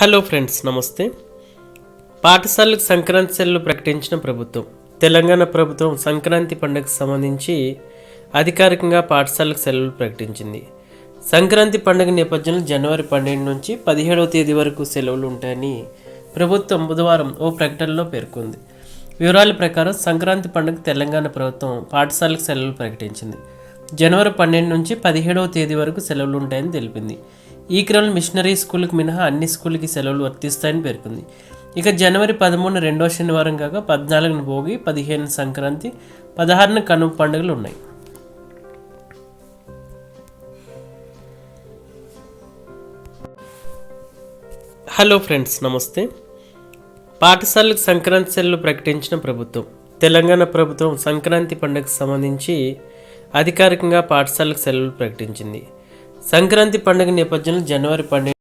Hello friends నమస్తే. పాఠశాలకు సంక్రాంతి సెలవులు ప్రకటించిన ప్రభుత్వం. తెలంగాణ ప్రభుత్వం సంక్రాంతి పండుగకు సంబంధించి అధికారికంగా పాఠశాలకు సెలవులు ప్రకటించింది. సంక్రాంతి పండుగ నేపథ్యంలో జనవరి పన్నెండు నుంచి పదిహేడవ తేదీ వరకు సెలవులు ఉంటాయని ప్రభుత్వం బుధవారం ఓ ప్రకటనలో పేర్కొంది. వివరాల ప్రకారం సంక్రాంతి పండుగ తెలంగాణ ప్రభుత్వం పాఠశాలకు సెలవులు ప్రకటించింది. జనవరి పన్నెండు నుంచి పదిహేడవ తేదీ వరకు సెలవులు ఉంటాయని తెలిపింది. ఈ క్రమంలో మిషనరీ స్కూల్కి మినహా అన్ని స్కూల్కి సెలవులు వర్తిస్తాయని పేర్కొంది. ఇక జనవరి పదమూడు రెండో శనివారం కాక పద్నాలుగున భోగి పదిహేను సంక్రాంతి పదహారున కనుమ పండుగలు ఉన్నాయి. హలో ఫ్రెండ్స్ నమస్తే. పాఠశాలకు సంక్రాంతి సెలవులు ప్రకటించిన ప్రభుత్వం తెలంగాణ ప్రభుత్వం సంక్రాంతి పండుగకు సంబంధించి అధికారికంగా పాఠశాలకు సెలవులు ప్రకటించింది. సంక్రాంతి పండుగ నేపథ్యంలో జనవరి పన్నెండు